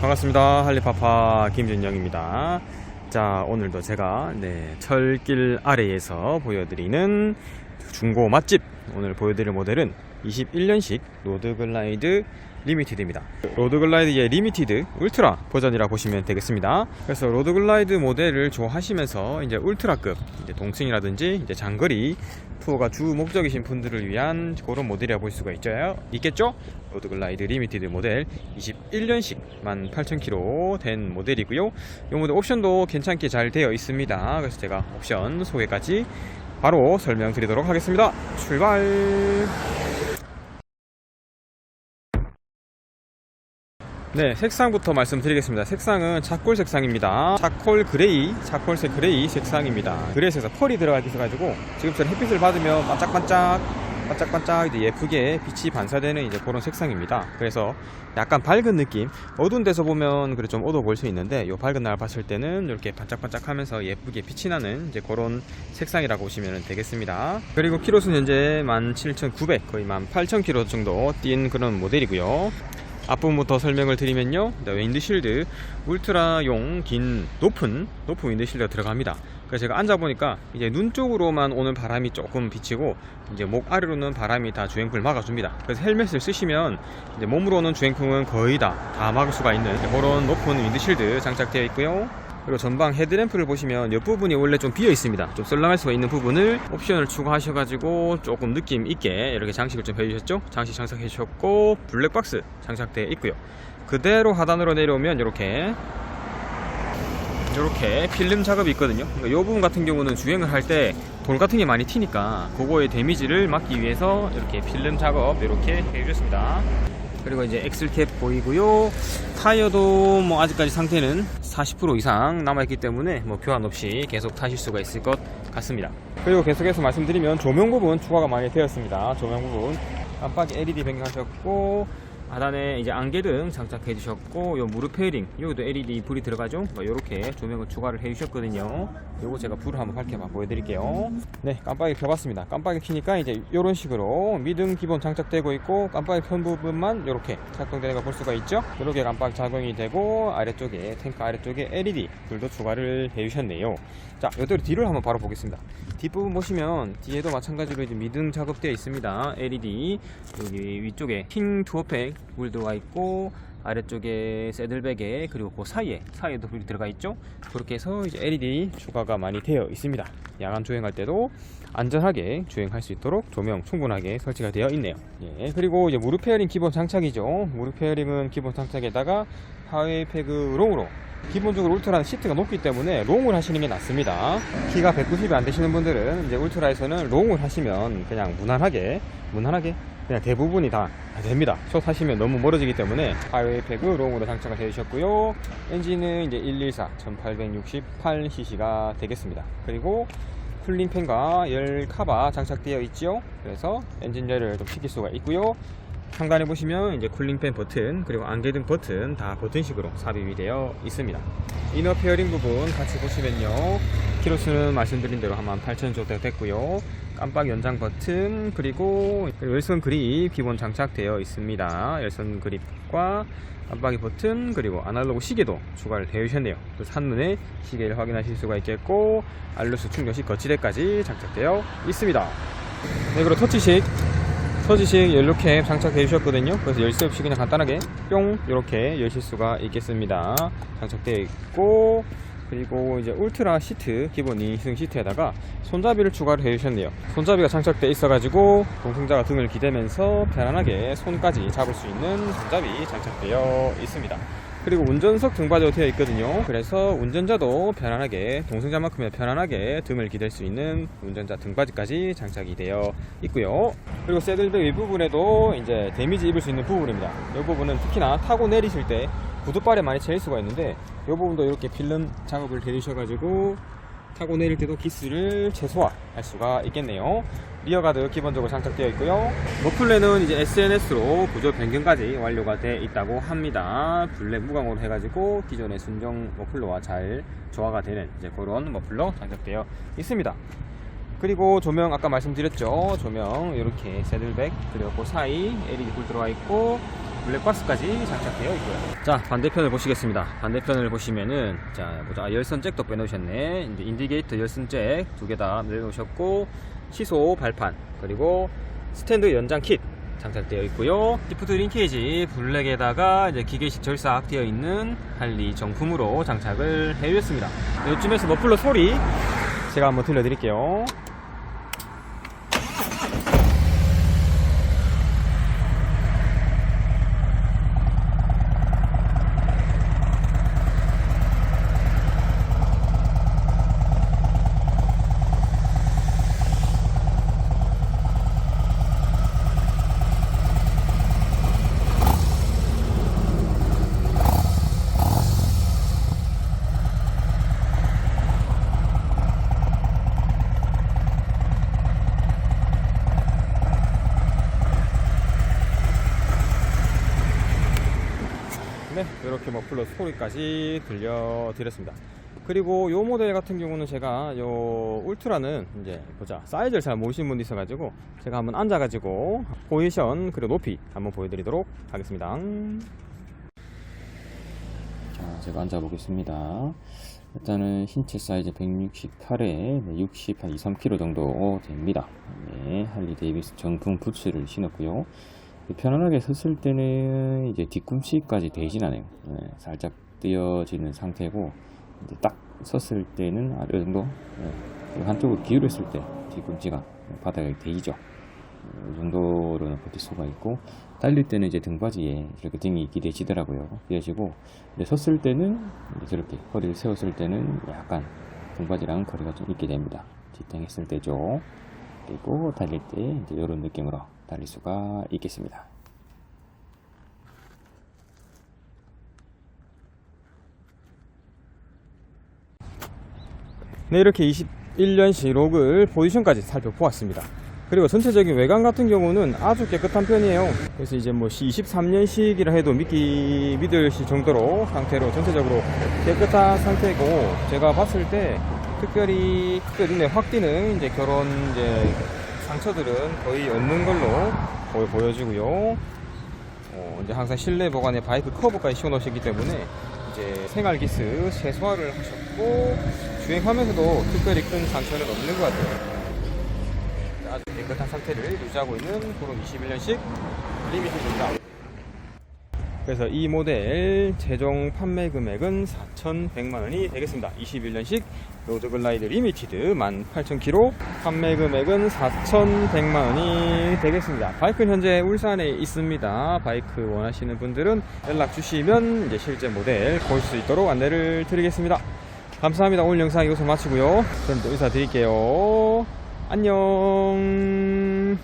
반갑습니다. 할리파파 김준영입니다. 자, 오늘도 제가 네, 철길 아래에서 보여드리는 중고 맛집 오늘 보여드릴 모델은 21년식 로드글라이드 리미티드입니다. 로드글라이드의 리미티드 울트라 버전이라 보시면 되겠습니다. 그래서 로드글라이드 모델을 좋아하시면서 이제 울트라급 이제 동승이라든지 이제 장거리 투어가 주 목적이신 분들을 위한 그런 모델이라 볼 수가 있죠. 있겠죠? 로드글라이드 리미티드 모델 21년식 18,000km 된 모델이고요. 이 모델 옵션도 괜찮게 잘 되어 있습니다. 그래서 제가 옵션 소개까지 바로 설명드리도록 하겠습니다. 출발! 네, 색상부터 말씀드리겠습니다. 색상은 차콜 색상입니다. 차콜 그레이, 차콜색 그레이 색상입니다. 그레이에서 펄이 들어가 있어가지고 지금처럼 햇빛을 받으면 반짝반짝, 반짝반짝 예쁘게 빛이 반사되는 이제 그런 색상입니다. 그래서 약간 밝은 느낌, 어두운 데서 보면 그래 좀 어두워 보일 수 있는데 이 밝은 날 봤을 때는 이렇게 반짝반짝하면서 예쁘게 빛이 나는 이제 그런 색상이라고 보시면 되겠습니다. 그리고 키로수는 현재 17,900 거의 18,000km 정도 뛴 그런 모델이고요. 앞부분부터 설명을 드리면요. 네, 윈드실드 울트라용 긴 높은 높은 윈드실드가 들어갑니다. 그래서 제가 앉아보니까 이제 눈 쪽으로만 오는 바람이 조금 비치고 이제 목 아래로는 바람이 다 주행풍을 막아줍니다. 그래서 헬멧을 쓰시면 이제 몸으로 오는 주행풍은 거의 다 다 막을 수가 있는 그런 높은 윈드실드 장착되어 있고요. 그리고 전방 헤드램프를 보시면 옆부분이 원래 좀 비어 있습니다. 좀 썰렁할 수가 있는 부분을 옵션을 추가하셔가지고 조금 느낌 있게 이렇게 장식을 좀 해주셨죠? 장식 장착해 주셨고 블랙박스 장착되어 있고요. 그대로 하단으로 내려오면 이렇게 이렇게 필름 작업이 있거든요. 그러니까 이 부분 같은 경우는 주행을 할 때 돌 같은 게 많이 튀니까 그거의 데미지를 막기 위해서 이렇게 필름 작업 이렇게 해주셨습니다. 그리고 이제 엑셀캡 보이고요. 타이어도 뭐 아직까지 상태는 40% 이상 남아있기 때문에 뭐 교환 없이 계속 타실 수가 있을 것 같습니다. 그리고 계속해서 말씀드리면 조명 부분 추가가 많이 되었습니다. 조명 부분 깜빡이 LED 변경하셨고 하단에 이제 안개등 장착해 주셨고 요 무릎 페어링 여기도 LED 불이 들어가죠? 뭐 요렇게 조명을 추가를 해 주셨거든요. 요거 제가 불을 한번 한번 보여드릴게요. 네 깜빡이 켜봤습니다. 깜빡이 켜니까 이제 요런 식으로 미등 기본 장착되고 있고 깜빡이 켠 부분만 요렇게 작동되는 거볼 수가 있죠? 요렇게 깜빡 작동이 되고 아래쪽에 탱크 아래쪽에 LED 불도 추가를 해 주셨네요. 자 요대로 뒤를 한번 바로 보겠습니다. 뒷부분 보시면 뒤에도 마찬가지로 이제 미등 작업되어 있습니다. LED 여기 위쪽에 킹 투어팩 물 들어가 있고 아래쪽에 새들백에 그리고 그 사이에 사이에도 불이 들어가 있죠? 그렇게 해서 이제 LED 추가가 많이 되어 있습니다. 야간 주행할 때도 안전하게 주행할 수 있도록 조명 충분하게 설치가 되어 있네요. 예 그리고 이제 무릎 페어링 기본 장착이죠. 무릎 페어링은 기본 장착에다가 하웨이 패그 롱으로 기본적으로 울트라는 시트가 높기 때문에 롱을 하시는 게 낫습니다. 키가 190이 안 되시는 분들은 이제 울트라에서는 롱을 하시면 그냥 무난하게, 무난하게 그냥 대부분이 다, 다 됩니다. 숏 하시면 너무 멀어지기 때문에 하이웨이 패그 롱으로 장착을 해주셨고요. 엔진은 이제 114 1868cc가 되겠습니다. 그리고 쿨링팬과 열 카바 장착되어 있죠. 그래서 엔진열을 좀 식힐 수가 있고요. 상단에 보시면 이제 쿨링팬 버튼 그리고 안개등 버튼 다 버튼식으로 삽입이 되어 있습니다. 이너 페어링 부분 같이 보시면요. 키로수는 말씀드린 대로 한18,000 정도 됐고요. 깜빡 연장 버튼 그리고 열선 그립 기본 장착되어 있습니다. 열선 그립과 깜빡이 버튼 그리고 아날로그 시계도 추가를 되어 주셨네요. 또 산눈에 시계를 확인하실 수가 있겠고 알루스 충전식 거치대까지 장착되어 있습니다. 네, 그리고 터치식 터지식 연료캡 장착해 주셨거든요. 그래서 열쇠 없이 그냥 간단하게 뿅! 이렇게 여실 수가 있겠습니다. 장착되어 있고 그리고 이제 울트라 시트 기본 2승 시트에다가 손잡이를 추가를 해 주셨네요. 손잡이가 장착되어 있어 가지고 동승자가 등을 기대면서 편안하게 손까지 잡을 수 있는 손잡이 장착되어 있습니다 그리고 운전석 등받이도 되어 있거든요. 그래서 운전자도 편안하게 동승자만큼이나 편안하게 등을 기댈 수 있는 운전자 등받이까지 장착이 되어 있고요. 그리고 새들백 윗부분에도 이제 데미지 입을 수 있는 부분입니다. 이 부분은 특히나 타고 내리실 때 구두발에 많이 채일 수가 있는데 이 부분도 이렇게 필름 작업을 해주셔가지고 타고 내릴 때도 기스를 최소화할 수가 있겠네요. 리어가드 기본적으로 장착되어 있고요. 머플레는 이제 SNS로 구조 변경까지 완료가 되어 있다고 합니다. 블랙 무광으로 해가지고 기존의 순정 머플러와 잘 조화가 되는 이제 그런 머플러 장착되어 있습니다. 그리고 조명 아까 말씀드렸죠. 조명 이렇게 새들백 그리고 그 사이 LED 불 들어가 있고 블랙박스까지 장착되어 있고요. 자, 반대편을 보시겠습니다. 반대편을 보시면은, 자, 보자. 아, 열선 잭도 빼놓으셨네. 이제 인디게이터 열선 잭 두 개 다 내놓으셨고, 시소 발판, 그리고 스탠드 연장 킷 장착되어 있고요. 시프트 링케이지 블랙에다가 이제 기계식 절삭 되어 있는 할리 정품으로 장착을 해주셨습니다. 이쯤에서 머플러 소리 제가 한번 들려드릴게요. 네, 이렇게 머플러 소리까지 들려드렸습니다. 그리고 요 모델 같은 경우는 제가 요 울트라는 이제 보자 사이즈를 잘 모르시는 분도 있어가지고 제가 한번 앉아가지고 포지션 그리고 높이 한번 보여드리도록 하겠습니다. 자, 제가 앉아보겠습니다. 일단은 신체 사이즈 168에 60, 한 2, 3kg 정도 됩니다. 네, 할리 데이비스 정품 부츠를 신었고요. 편안하게 섰을 때는 이제 뒤꿈치까지 되진 않아요. 네, 살짝 뜨여지는 상태고 이제 딱 섰을 때는 아, 이 정도 네, 한쪽으로 기울였을 때 뒤꿈치가 바닥에 대이죠. 이 정도로는 버틸 수가 있고 달릴 때는 이제 등받이에 이렇게 등이 기대지더라고요. 기대지고 섰을 때는 저렇게 허리를 세웠을 때는 약간 등받이랑 거리가 좀 있게 됩니다. 뒷땅했을 때죠. 그리고 달릴 때 이제 이런 느낌으로 달릴 수가 있겠습니다. 네, 이렇게 21년식 록을 포지션까지 살펴보았습니다. 그리고 전체적인 외관 같은 경우는 아주 깨끗한 편이에요. 그래서 이제 뭐 23년식이라 해도 믿기 믿을 정도로 상태로 전체적으로 깨끗한 상태고 제가 봤을 때 특별히 눈에 확 띄는 이제 결혼 이제 상처들은 거의 없는 걸로 거의 보여지고요. 어, 이제 항상 실내 보관에 바이크 커브까지 씌워놓으셨기 때문에 이제 생활 기스 최소화를 하셨고 주행하면서도 특별히 큰 상처는 없는 것 같아요. 아주 깨끗한 상태를 유지하고 있는 그런 21년식 리미티드입니다. 그래서 이 모델 최종 판매 금액은 4,100만 원이 되겠습니다. 21년식 로드글라이드 리미티드 18,000km 판매 금액은 4,100만원이 되겠습니다. 바이크는 현재 울산에 있습니다. 바이크 원하시는 분들은 연락 주시면 이제 실제 모델 볼 수 있도록 안내를 드리겠습니다. 감사합니다. 오늘 영상 이것을 마치고요. 저는 또 인사드릴게요. 안녕.